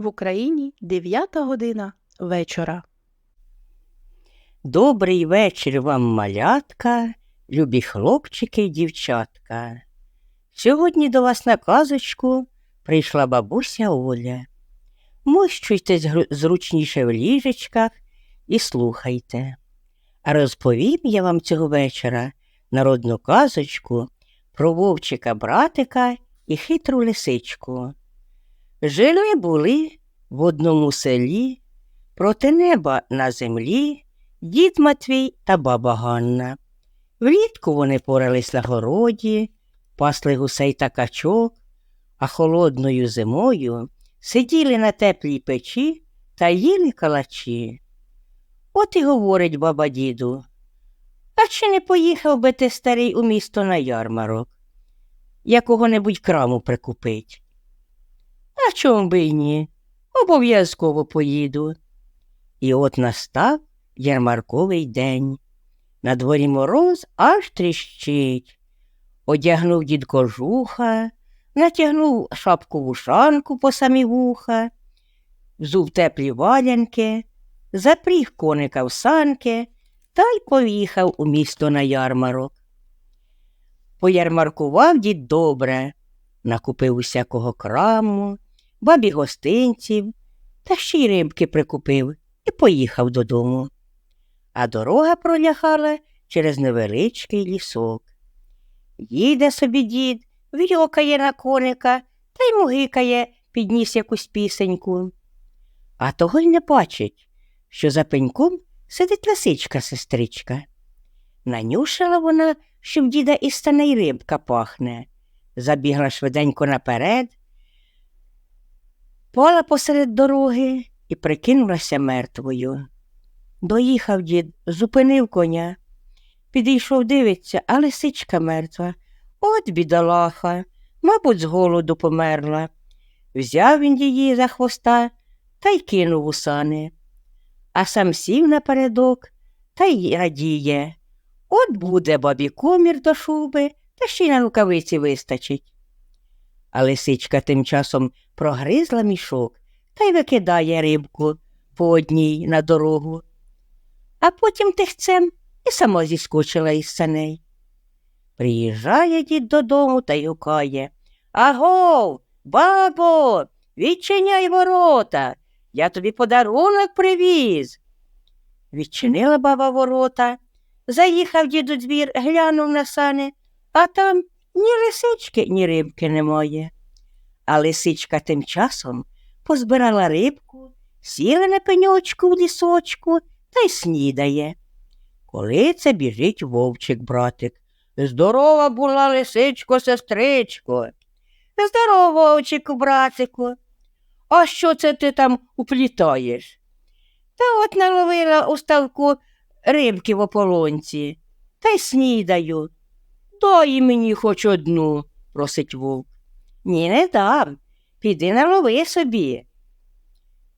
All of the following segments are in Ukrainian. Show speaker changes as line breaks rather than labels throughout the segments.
В Україні 9 година вечора.
Добрий вечір вам, малятка, любі хлопчики й дівчатка. Сьогодні до вас на казочку прийшла бабуся Оля. Мощуйтесь зручніше в ліжечках і слухайте. А розповім я вам цього вечора народну казочку про вовчика братика і хитру лисичку. Жили були в одному селі проти неба на землі дід Матвій та баба Ганна. Влітку вони порались на городі, пасли гусей та качок, а холодною зимою сиділи на теплій печі та їли калачі. От і говорить баба діду. А чи не поїхав би ти старий у місто на ярмарок? Якого-небудь краму прикупить? А би й ні? Обов'язково поїду. І от настав ярмарковий день. На дворі мороз аж тріщить. Одягнув дід кожуха, натягнув шапку вушанку по самі вуха, взув теплі валянки, запріг коника в санки та й поїхав у місто на ярмарок. Поярмаркував дід добре, накупив усякого краму, бабі гостинців та ще й рибки прикупив і поїхав додому. А дорога пролягала через невеличкий лісок. Їде собі дід, вйокає на коника та й мугикає, підніс якусь пісеньку. А того й не бачить, що за пеньком сидить лисичка сестричка. Нанюшила вона, що в діда із станей рибка пахне. Забігла швиденько наперед, пола посеред дороги і прикинулася мертвою. Доїхав дід, зупинив коня. Підійшов, дивиться, а лисичка мертва. От бідолаха, мабуть, з голоду померла. Взяв він її за хвоста та й кинув у сани. А сам сів напередок та й радіє. От буде бабі комір до шуби, та ще й на рукавиці вистачить. А лисичка тим часом прогризла мішок та й викидає рибку по одній на дорогу. А потім тихцем і сама зіскочила із саней. Приїжджає дід додому та й гукає Агов, бабо, відчиняй ворота, я тобі подарунок привіз. Відчинила баба ворота, заїхав дід у двір, глянув на сани, а там ні лисички, ні рибки немає. А лисичка тим часом позбирала рибку, сіла на пеньочку в лісочку та й снідає. Коли це біжить вовчик, братик. Здорова була лисичко, сестричко. Здорово, вовчику, братику. А що це ти там уплітаєш? Та от наловила у ставку рибки в ополонці, та й снідаю. Дай мені хоч одну, просить вовк. Ні, не дам. Піди налови собі.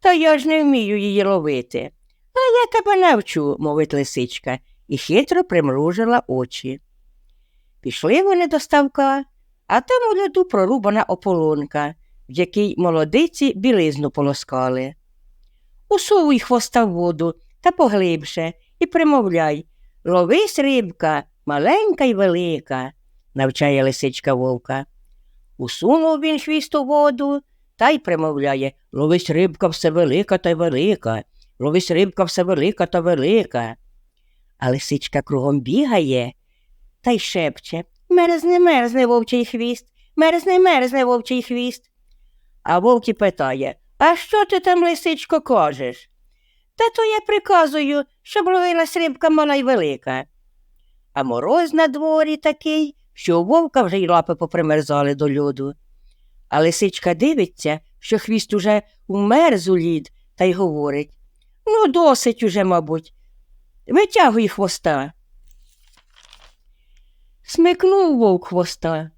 Та я ж не вмію її ловити. А я тебе навчу, мовить лисичка, і хитро примружила очі. Пішли вони до ставка, а там у льоду прорубана ополонка, в якій молодиці білизну полоскали. Усовуй хвоста в воду та поглибше і примовляй Ловись рибка, маленька й велика, навчає лисичка вовка. Усунув він хвіст у воду та й примовляє Ловись рибка все велика та велика, ловись рибка все велика та велика. А лисичка кругом бігає та й шепче Мерзне, мерзне вовчий хвіст, мерзне, мерзне вовчий хвіст. А вовк і питає А що ти там, лисичко, кажеш? Та то я приказую, щоб ловилась рибка мала й велика. А мороз на дворі такий, що у вовка вже й лапи попримерзали до льоду. А лисичка дивиться, що хвіст уже умерз у лід, та й говорить Ну, досить уже, мабуть. Витягуй хвоста. Смикнув вовк хвоста.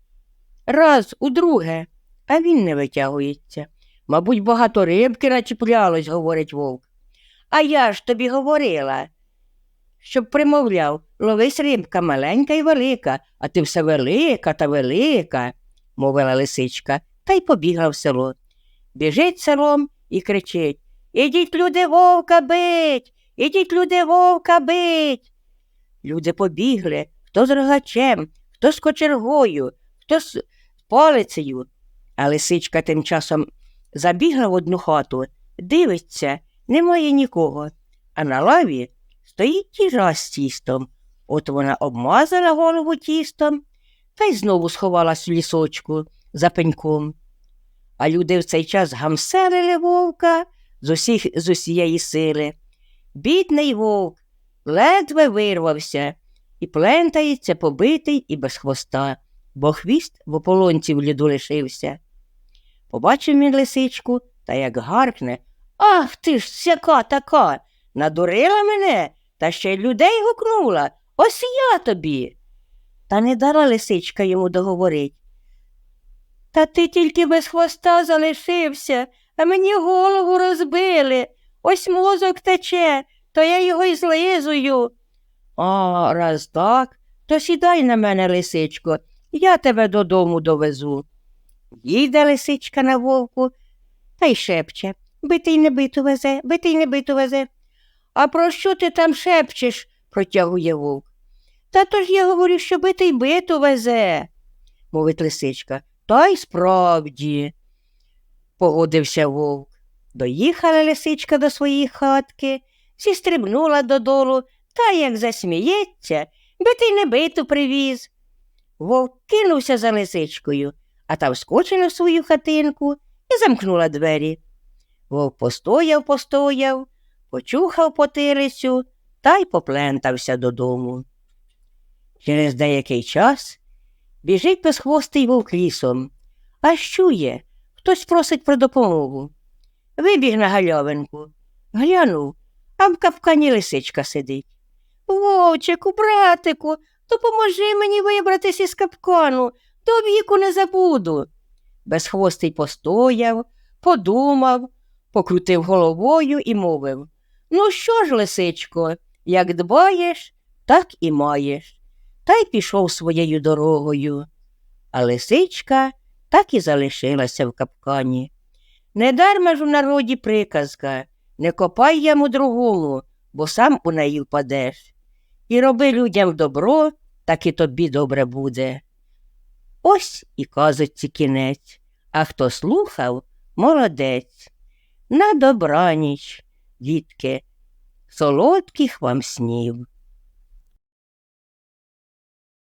Раз, удруге, а він не витягується. Мабуть, багато рибки начіплялось, говорить вовк. А я ж тобі говорила, щоб примовляв, ловись рибка маленька і велика, а ти все велика та велика, мовила лисичка, та й побігла в село. Біжить селом і кричить Ідіть, люди, вовка бить, ідіть, люди, вовка бить. Люди побігли, хто з рогачем, хто з кочергою, хто з палицею. А лисичка тим часом забігла в одну хату, дивиться, немає нікого, а на лаві стоїть їжа з тістом. От вона обмазала голову тістом та й знову сховалась в лісочку за пеньком. А люди в цей час гамселили вовка з, усіх, з усієї сили. Бідний вовк ледве вирвався і плентається побитий і без хвоста, бо хвіст в ополонці в ліду лишився. Побачив він лисичку та як гаркне Ах ти ж сяка така, надурила мене та ще й людей гукнула. Ось я тобі. Та не дала лисичка йому договорить. Та ти тільки без хвоста залишився, а мені голову розбили. Ось мозок тече, то я його й злизую. А, раз так, то сідай на мене, лисичко, я тебе додому довезу. Їде лисичка на вовку та й шепче битий не биту везе, битий не биту везе. А про що ти там шепчеш? Протягує вовк. Та то ж я говорю, що битий биту везе, мовить лисичка. Та й справді, погодився вовк. Доїхала лисичка до своєї хатки, зістрибнула додолу, та як засміється, битий не биту привіз. Вовк кинувся за лисичкою, а та вскочила в свою хатинку і замкнула двері. Вовк постояв, постояв, почухав потирицю та й поплентався додому. Через деякий час біжить безхвостий вовк лісом, а чує, хтось просить про допомогу. Вибіг на галявинку, глянув, а в капкані лисичка сидить. Вовчику, братику, допоможи мені вибратись із капкану, до віку не забуду. Безхвостий постояв, подумав, покрутив головою і мовив Ну що ж, лисичко, як дбаєш, так і маєш. Та й пішов своєю дорогою. А лисичка так і залишилася в капкані. Недарма ж у народі приказка не копай яму другому, бо сам у неї впадеш. І роби людям добро, так і тобі добре буде. Ось і казочці кінець, а хто слухав, молодець. На добраніч, дітки, солодких вам снів.